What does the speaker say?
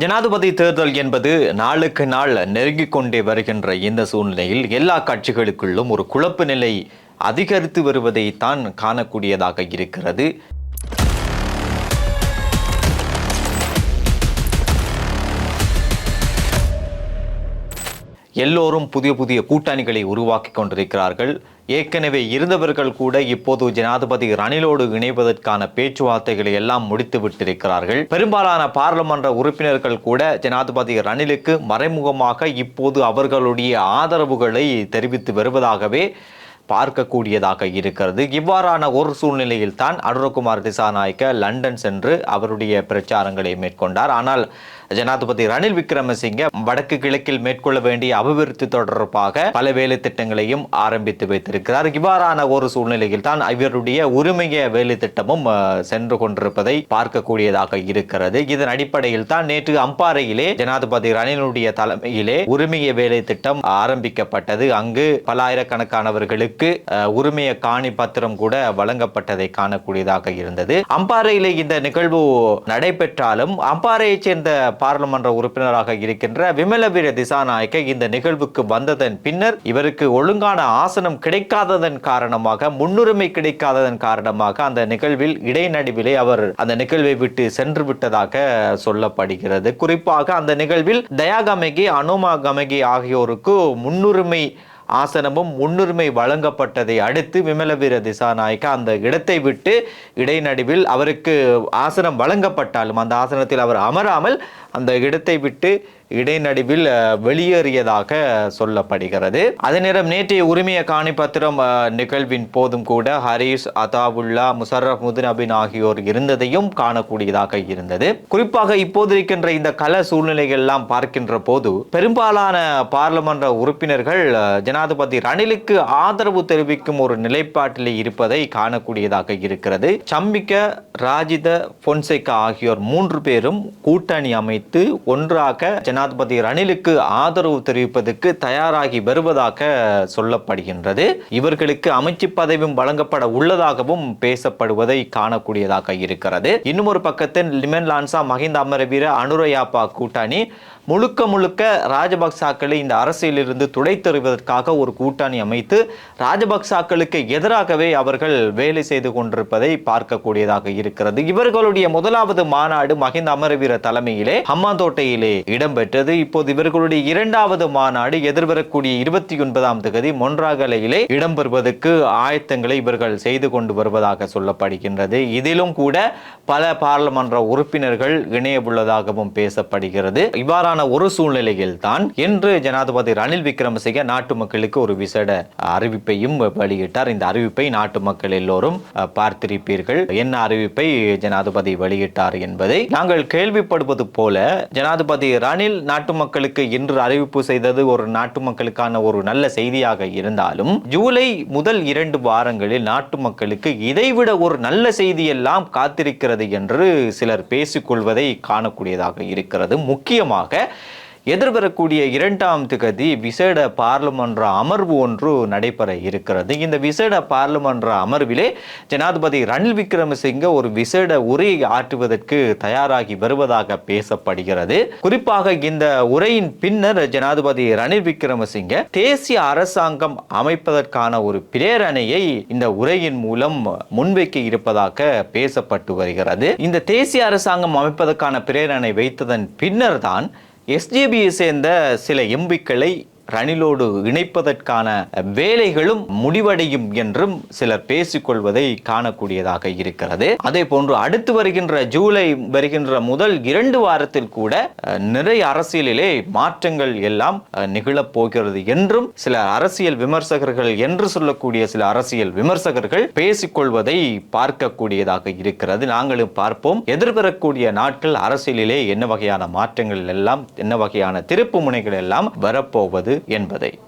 ஜனாதிபதி தேர்தல் என்பது நாளுக்கு நாள் நெருங்கிக் கொண்டே வருகின்ற இந்த சூழ்நிலையில் எல்லா கட்சிகளுக்குள்ளும் ஒரு குழப்ப நிலை அதிகரித்து வருவதை தான் காணக்கூடியதாக இருக்கிறது. எல்லோரும் புதிய புதிய கூட்டணிகளை உருவாக்கி கொண்டிருக்கிறார்கள். ஏற்கனவே இருந்தவர்கள் கூட இப்போது ஜனாதிபதி ரணிலோடு இணைவதற்கான பேச்சுவார்த்தைகளை எல்லாம் முடித்து விட்டிருக்கிறார்கள். பெரும்பாலான பாராளுமன்ற உறுப்பினர்கள் கூட ஜனாதிபதி ரணிலுக்கு மறைமுகமாக இப்போது அவர்களுடைய ஆதரவுகளை தெரிவித்து வருவதாகவே பார்க்கக்கூடியதாக இருக்கிறது. இவ்வாறான ஒரு சூழ்நிலையில் தான் அனுரகுமார் திசாநாயக்க லண்டன் சென்று அவருடைய பிரச்சாரங்களை மேற்கொண்டார். ஆனால் ஜனாதிபதி ரணில் விக்ரமசிங்க வடக்கு கிழக்கில் மேற்கொள்ள வேண்டிய அபிவிருத்தி தொடர்பாக பல வேலை திட்டங்களையும் ஆரம்பித்து வைத்திருக்கிறார். இவ்வாறான ஒரு சூழ்நிலையில் தான் இவருடைய உரிமைய வேலை திட்டமும் சென்று கொண்டிருப்பதை பார்க்கக்கூடியதாக இருக்கிறது. இதன் அடிப்படையில் தான் நேற்று அம்பாறையிலே ஜனாதிபதி ரணிலுடைய தலைமையிலே உரிமைய வேலை திட்டம் ஆரம்பிக்கப்பட்டது. அங்கு பல்லாயிரக்கணக்கானவர்களுக்கு அவர்களுக்கு உரிமைய காணி பத்திரம் கூட வழங்கப்பட்டதை காணக்கூடியதாக இருந்தது. அம்பாறையிலே இந்த நிகழ்வு நடைபெற்றாலும் அம்பாறையைச் சேர்ந்த பாராளுமன்ற உறுப்பினராக இருக்கின்ற விமலவீர திசாநாயக்க இந்த நிகழ்வுக்கு வந்ததன் பின்னர் இவருக்கு ஒழுங்கான ஆசனம் கிடைக்காததன் காரணமாக முன்னுரிமை கிடைக்காததன் காரணமாக அந்த நிகழ்வில் இடைநடுவிலே அவர் அந்த நிகழ்வை விட்டு சென்று விட்டதாக சொல்லப்படுகிறது. குறிப்பாக அந்த நிகழ்வில் தயாகமகி அனுமா கமகி ஆகியோருக்கு முன்னுரிமை ஆசனமும் முன்னுரிமை வழங்கப்பட்டதை அடுத்து விமலவீர திசாநாயக்க அந்த இடத்தை விட்டு இடைநடுவில் அவருக்கு ஆசனம் வழங்கப்பட்டாலும் அந்த ஆசனத்தில் அவர் அமராமல் அந்த இடத்தை விட்டு இடைநடுவில் வெளியேறியதாக சொல்லப்படுகிறது. அதே நேரம் நேற்றைய உரிமைய காணிப்பத்திரம் நிகழ்வின் போதும் கூட ஹரீஸ் அதாவுல்லா முசர்ரப் முதுநபின் ஆகியோர் இருந்ததையும் காணக்கூடியதாக இருந்தது. குறிப்பாக இப்போது இருக்கின்ற இந்த கல சூழ்நிலைகள் எல்லாம் பார்க்கின்ற போது பெரும்பாலான பாராளுமன்ற உறுப்பினர்கள் ஜனாதிபதி ரணிலுக்கு ஆதரவு தெரிவிக்கும் ஒரு நிலைப்பாட்டில் இருப்பதை காணக்கூடியதாக இருக்கிறது. சம்பிக்க ராஜித பொன்சேகா ஆகியோர் மூன்று பேரும் கூட்டணி அமைத்து ஒன்றாக ஜனாதிபதி ரணிலுக்கு ஆதரவு தெரிவிப்பதற்கு தயாராகி வருவதாக சொல்லப்படுகின்றது. இவர்களுக்கு அமைச்சு பதவியும் வழங்கப்பட உள்ளதாகவும் பேசப்படுவதை காணக்கூடியதாக இருக்கிறது. இன்னும் ஒரு பக்கத்தில் லிமன் லான்சா மஹிந்த அமரவீர அனுரயாப்பா கூட்டணி முழுக்க முழுக்க ராஜபக்சாக்களை இந்த அரசியலிருந்து துடைத்தறிவதற்காக ஒரு கூட்டணி அமைத்து ராஜபக்சாக்களுக்கு எதிராகவே அவர்கள் வேலை செய்து கொண்டிருப்பதை பார்க்கக்கூடியதாக இருக்கிறது. இவர்களுடைய முதலாவது மாநாடு மஹிந்த அமரவீர தலைமையிலே ஹம்மாந்தோட்டையிலே இடம்பெற்றது. இப்போது இவர்களுடைய இரண்டாவது மாநாடு எதிர்வரக்கூடிய இருபத்தி ஒன்பதாம் தேதி மொன்றாகலையிலே இடம்பெறுவதற்கு ஆயத்தங்களை இவர்கள் செய்து கொண்டு வருவதாக சொல்லப்படுகின்றது. இதிலும் கூட பல பாராளுமன்ற உறுப்பினர்கள் இணைய உள்ளதாகவும் பேசப்படுகிறது. இவ்வாறான ஒரு சூழ்நிலையில் தான் இன்று ஜனாதிபதி ரணில் விக்ரமசிங்க நாட்டு மக்களுக்கு ஒரு விசேட அறிவிப்பையும் வெளியிட்டார். இந்த அறிவிப்பை நாட்டு மக்கள் எல்லோரும் பார்த்திருப்பீர்கள். என்ன அறிவிப்பை ஜனாதிபதி வெளியிட்டார் என்பதை நாங்கள் கேள்விப்படுவது போல ஜனாதிபதி ரணில் நாட்டு மக்களுக்கு இன்று அறிவிப்பு செய்தது ஒரு நாட்டு மக்களுக்கான ஒரு நல்ல செய்தியாக இருந்தாலும் ஜூலை முதல் இரண்டு வாரங்களில் நாட்டு மக்களுக்கு இதைவிட ஒரு நல்ல செய்தி எல்லாம் காத்திருக்கிறது என்று சிலர் பேசிக்கொள்வதை காணக்கூடியதாக இருக்கிறது. முக்கியமாக எதிர்வரக்கூடிய இரண்டாம் திகதி விசேட பார்லிமன்ற அமர்வு ஒன்று நடைபெற இருக்கிறது. இந்த விசேட பார்லிமன்ற அமர்விலே ஜனாதிபதி ரணில் விக்ரமசிங்க ஒரு விசேட உரையை ஆற்றுவதற்கு தயாராகி வருவதாக பேசப்படுகிறது. குறிப்பாக இந்த உரையின் பின்னர் ஜனாதிபதி ரணில் விக்ரமசிங்க தேசிய அரசாங்கம் அமைப்பதற்கான ஒரு பிரேரணையை இந்த உரையின் மூலம் முன்வைக்க இருப்பதாக பேசப்பட்டு வருகிறது. இந்த தேசிய அரசாங்கம் அமைப்பதற்கான பிரேரணை வைத்ததன் பின்னர் தான் எஸ்ஜேபியை சேர்ந்த சில எம்பிக்களை ரணிலோடு இணைப்பதற்கான வேலைகளும் முடிவடையும் என்றும் சிலர் பேசிக்கொள்வதை காணக்கூடியதாக இருக்கிறது. அதே போன்று அடுத்து வருகின்ற ஜூலை வருகின்ற முதல் இரண்டு வாரத்தில் கூட நிறைய அரசியலிலே மாற்றங்கள் எல்லாம் நிகழப் போகிறது என்றும் சில அரசியல் விமர்சகர்கள் என்று சொல்லக்கூடிய சில அரசியல் விமர்சகர்கள் பேசிக்கொள்வதை பார்க்கக்கூடியதாக இருக்கிறது. நாங்களும் பார்ப்போம். எதிர்வரக்கூடிய நாட்கள் அரசியலிலே என்ன வகையான மாற்றங்கள் எல்லாம் என்ன வகையான திருப்பு முனைகள் எல்லாம் வரப்போவது என்பதை.